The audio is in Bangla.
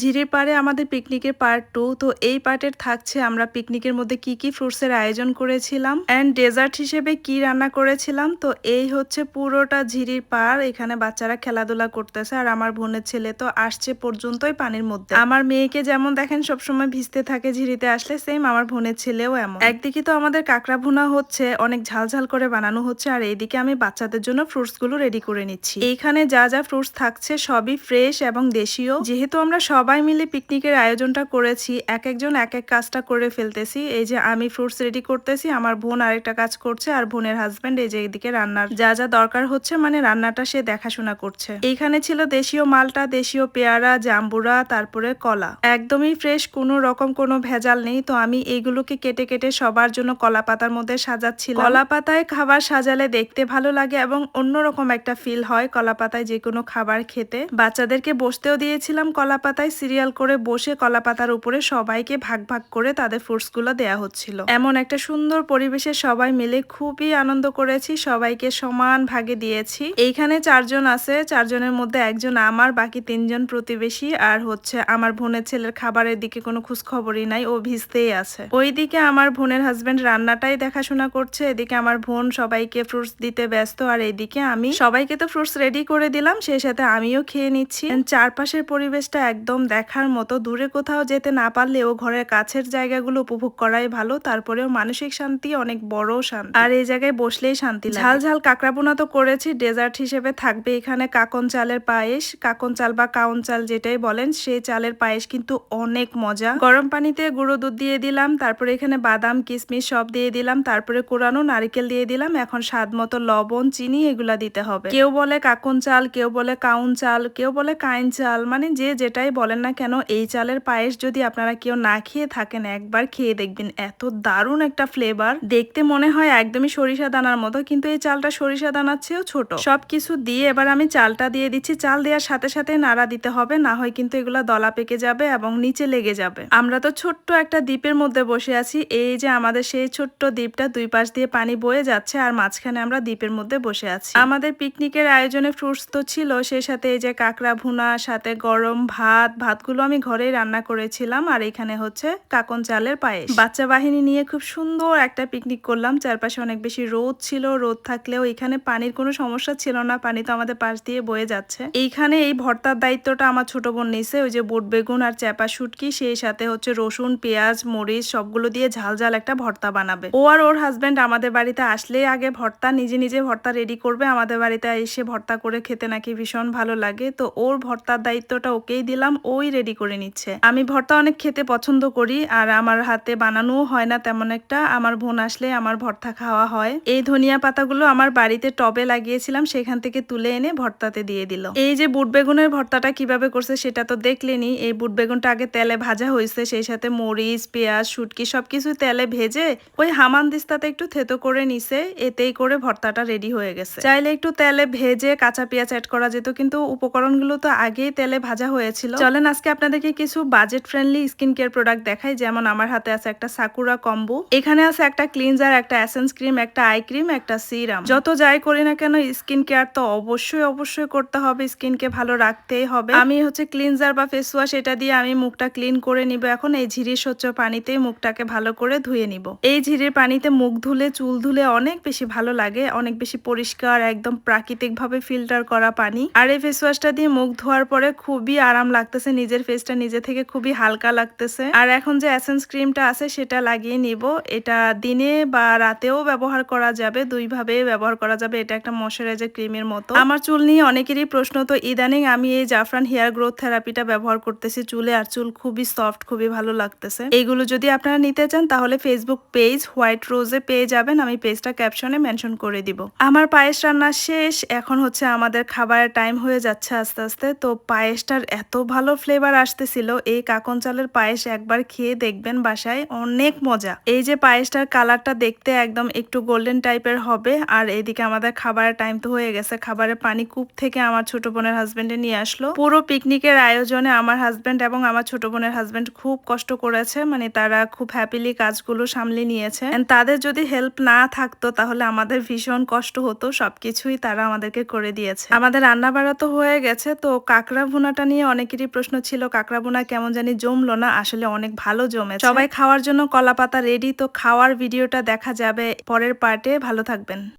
ঝিরির পাড়ে আমাদের পিকনিকের পার্ট টু তো এই পার্টের থাকছে আমরা পিকনিকের মধ্যে কি কি ফ্রুটসের আয়োজন করেছিলাম অ্যান্ড ডেজার্ট হিসেবে কি রান্না করেছিলাম, তো এই হচ্ছে পুরোটা ঝিরির পাড়, এখানে বাচ্চারা খেলাধুলা করতেছে আর আমার বোনের ছেলে তো আসছে পর্যন্তই পানির মধ্যে। আমার মেয়েকে যেমন দেখেন সবসময় ভিজতে থাকে ঝিরিতে আসলে সেম আমার বোনের ছেলেও এমন। একদিকে তো আমাদের কাঁকড়া ভুনা হচ্ছে, অনেক ঝাল ঝাল করে বানানো হচ্ছে আর এইদিকে আমি বাচ্চাদের জন্য ফ্রুটসগুলো রেডি করে নিচ্ছি। এইখানে যা যা ফ্রুটস থাকছে সবই ফ্রেশ এবং দেশীয়। যেহেতু আমরা সবাই মিলে পিকনিকের আয়োজনটা করেছি এক একজন এক এক কাজটা করে ফেলতেছি। এই যে আমি ফ্রুটস রেডি করতেছি, আমার বোন আরেকটা কাজ করছে আর বোনের হাজবেন্ড এই যে এদিকে রান্নার যা যা দরকার হচ্ছে মানে রান্নাটা সে দেখাশোনা করছে। এইখানে ছিল দেশীয় মালটা, দেশীয় পেয়ারা, জাম্বুরা, তারপরে কলা। একদমই ফ্রেশ কোনো রকম কোনো ভেজাল নেই, তো আমি এইগুলোকে কেটে কেটে সবার জন্য কলা পাতার মধ্যে সাজাচ্ছিলাম। কলা পাতায় খাবার সাজালে দেখতে ভালো লাগে এবং অন্যরকম একটা ফিল হয় কলা পাতায় যে কোনো খাবার খেতে। বাচ্চাদেরকে বসতেও দিয়েছিলাম কলা পাতায় সিরিয়াল করে বসে কলা পাতার উপরে সবাইকে ভাগ ভাগ করে তাদের ফ্রুটসগুলো দেওয়া হচ্ছিল। এমন একটা সুন্দর পরিবেশে সবাই মিলে খুবই আনন্দ করেছি, সবাইকে সমান ভাগে দিয়েছি। এইখানে চারজন আছে, চারজনের মধ্যে একজন আমার, বাকি তিনজন প্রতিবেশী, আর হচ্ছে আমার বোনের ছেলের খাবারের দিকে কোনো খোঁজ খবরই নাই, ও ভিজতেই আছে। ওইদিকে আমার বোনের হাজবেন্ড রান্নাটাই দেখাশোনা করছে, এদিকে আমার বোন সবাইকে ফ্রুটস দিতে ব্যস্ত, আর এইদিকে আমি সবাইকে তো ফ্রুটস রেডি করে দিলাম, সেই সাথে আমিও খেয়ে নিচ্ছি। চারপাশের পরিবেশটা একদম দেখার মতো দূরে কোথাও যেতে না পারলেও ঘরের কাছের জায়গাগুলো উপভোগ করাই ভালো, তারপরেও মানসিক শান্তি অনেক বড় শান্তি। আর এই জায়গায় বসলেই শান্তি ঝাল ঝাল কাঁকড়াপোনা তো করেছি, ডেজার্ট হিসেবে থাকবে এখানে কাকন চালের পায়েস। কাকন চাল বা কাউন চাল যেটাই বলেন, সেই চালের পায়েস কিন্তু অনেক মজা। গরম পানিতে গুঁড়ো দুধ দিয়ে দিলাম, তারপরে এখানে বাদাম কিশমিশ সব দিয়ে দিলাম, তারপরে কোরানো নারিকেল দিয়ে দিলাম, এখন স্বাদ মতো লবণ, চিনি এগুলা দিতে হবে। কেউ বলে কাকুন চাল, কেউ বলে কাউন চাল, কেউ বলে কাইন চাল মানে যে যেটাই বলেন না কেন, এই চালের পায়েস যদি আপনারা কেউ না খেয়ে থাকেন, একবার খেয়ে দেখবেন। এত দারুণ একটা ফ্লেভার দেখতে মনে হয় একদমই সরিষা দানার মতো, কিন্তু এই চালটা সরিষা দানার চেয়েও ছোট। সবকিছু দিয়ে এবার আমি চালটা দিয়ে দিচ্ছি। চাল দেওয়ার সাথে সাথে নাড়া দিতে হবে, না হয় কিন্তু এগুলো দলা পেকে যাবে এবং নিচে লেগে যাবে। আমরা তো ছোট্ট একটা দ্বীপের মধ্যে বসে আছি। এই যে আমাদের সেই ছোট্ট দ্বীপটা দুই পাশ দিয়ে পানি বয়ে যাচ্ছে আর মাঝখানে আমরা দ্বীপের মধ্যে বসে আছি। আমাদের পিকনিকের আয়োজনে ফ্রুটস তো ছিল, সেই সাথে এই যে কাঁকড়া ভুনা, সাথে গরম ভাত ভাতগুলো আমি ঘরেই রান্না করেছিলাম আর এখানে হচ্ছে কাকন চালের পায়েস। বাচ্চা বাহিনী নিয়ে খুব সুন্দর একটা পিকনিক করলাম। চারপাশে অনেক বেশি রোদ ছিল, রোদ থাকলেও এখানে পানির কোনো সমস্যা ছিল না, পানি তো আমাদের পাশ দিয়ে বয়ে যাচ্ছে। এইখানে এই ভর্তার দায়িত্বটা আমার ছোট বোন নিছে, ওই যে বুট বেগুন আর চ্যাপা শুটকি, সেই সাথে হচ্ছে রসুন, পেঁয়াজ, মরিচ, সবগুলো দিয়ে ঝাল ঝাল একটা ভর্তা বানাবে। ও আর ওর হাজবেন্ড আমাদের বাড়িতে আসলেই আগে ভর্তা, নিজে নিজে ভর্তা রেডি করবে। আমাদের বাড়িতে এসে ভর্তা করে খেতে নাকি ভীষণ ভালো লাগে। তো ওর ভর্তার দায়িত্বটা ওকেই দিলাম। ওই রেডি করে নিচ্ছে। আমি ভর্তা অনেক খেতে পছন্দ করি আর আমার হাতে বানানোও হয় না তেমন একটা। আমার বোন আসলে আমার ভর্তা খাওয়া হয়। এই ধনিয়া পাতাগুলো আমার বাড়িতে টবে লাগিয়েছিলাম, সেখান থেকে তুলে এনে ভর্তাতে দিয়ে দিল। এই যে বুট বেগুনের ভর্তাটা কীভাবে করছে সেটা তো দেখলেনি। এই বুট বেগুনটা আগে তেলে ভাজা হয়েছে, সেই সাথে মরিচ, পেঁয়াজ, শুটকি সবকিছু তেলে ভেজে ওই হামান দিস্তাতে একটু থেতো করে নিছে, এতেই করে ভর্তাটা রেডি হয়ে গেছে। চাইলে একটু তেলে ভেজে কাঁচা পেঁয়াজ অ্যাড করা যেত, কিন্তু উপকরণগুলো তো আগেই তেলে ভাজা হয়েছিল। চলেন আজকে আপনাদেরকে কিছু budget friendly skin care product দেখাই, যেমন আমার হাতে আছে একটা সাকুরা কম্বো এখানে আছে একটা ক্লিনজার একটা অ্যাসেন্স ক্রিম একটা আই ক্রিম একটা সিরাম যত যাই করি না কেন স্কিন কেয়ার তো অবশ্যই অবশ্যই করতে হবে। স্কিনকে ভালো রাখতেই হবে। আমি হচ্ছে ক্লিনজার বা ফেস ওয়াশ এটা দিয়ে আমি মুখটা ক্লিন করে নিব। এখন এই ঝিরির স্বচ্ছ পানিতেই মুখটাকে ভালো করে ধুয়ে নিব। এই ঝিরির পানিতে মুখ ধুলে, চুল ধুলে অনেক বেশি ভালো লাগে। অনেক বেশি পরিষ্কার, একদম প্রাকৃতিক ভাবে ফিল্টার করা পানি। আর এই ফেস ওয়াশটা দিয়ে মুখ ধোয়ার পরে খুবই আরাম লাগতেছে। নিজের ফেসটা নিজে থেকে খুবই হালকা লাগতেছে। আর এখন যে অ্যাসেন্স ক্রিমটা আছে, সেটা লাগিয়ে নিব। এটা দিনে বা রাতেও ব্যবহার করা যাবে দুই ভাবে ব্যবহার করা যাবে। এটা একটা ময়শ্চারাইজার ক্রিমের মতো। আমার চুল নিয়ে অনেকেরই প্রশ্ন, তো ইদানিং আমি এই জাফরান হেয়ার গ্রোথ থেরাপিটা ব্যবহার করতেছি চুলে, আর চুল খুবই সফট খুবই ভালো লাগতেছে? এইগুলো যদি আপনারা নিতে চান, তাহলে ফেসবুক পেজ হোয়াইট রোজে পেয়ে যাবেন। আমি পেজটা ক্যাপশনে মেনশন করে দিব। আমার পায়েস রান্না শেষ। এখন হচ্ছে আমাদের খাবারের টাইম হয়ে যাচ্ছে আস্তে আস্তে। তো পায়েসটার এত ভালো ফ্লেভার আসতেছিল। এই কাকন চালের পায়েস একবার খেয়ে দেখবেন বাসায়, অনেক মজা। এই যে পায়েসটার কালারটা দেখতে একদম একটু গোল্ডেন টাইপের হবে। আর এদিকে আমাদের খাবারের টাইম তো হয়ে গেছে। খাবারের পানি কূপ থেকে আমার ছোট বোনের হাজবেন্ডে নিয়ে আসলো। পুরো পিকনিকের আয়োজনে আমার হাজবেন্ড এবং আমার ছোট বোনের হাজবেন্ড খুব কষ্ট করেছে। মানে তারা খুব হ্যাপিলি কাজগুলো সামলে নিয়েছে। তাদের যদি হেল্প না থাকতো, তাহলে আমাদের ভীষণ কষ্ট হতো। সবকিছুই তারা আমাদেরকে করে দিয়েছে। আমাদের রান্না বাড়া তো হয়ে গেছে। তো কাঁকড়া ভুনাটা নিয়ে অনেকেরই প্রশ্ন ছিল, কাঁকড়াবোনা কেমন জানি জমলো না, আসলে অনেক ভালো জমে সবাই খাওয়ার জন্য কলাপাতা রেডি তো খাওয়ার ভিডিওটা দেখা যাবে পরের পার্টে ভালো থাকবেন।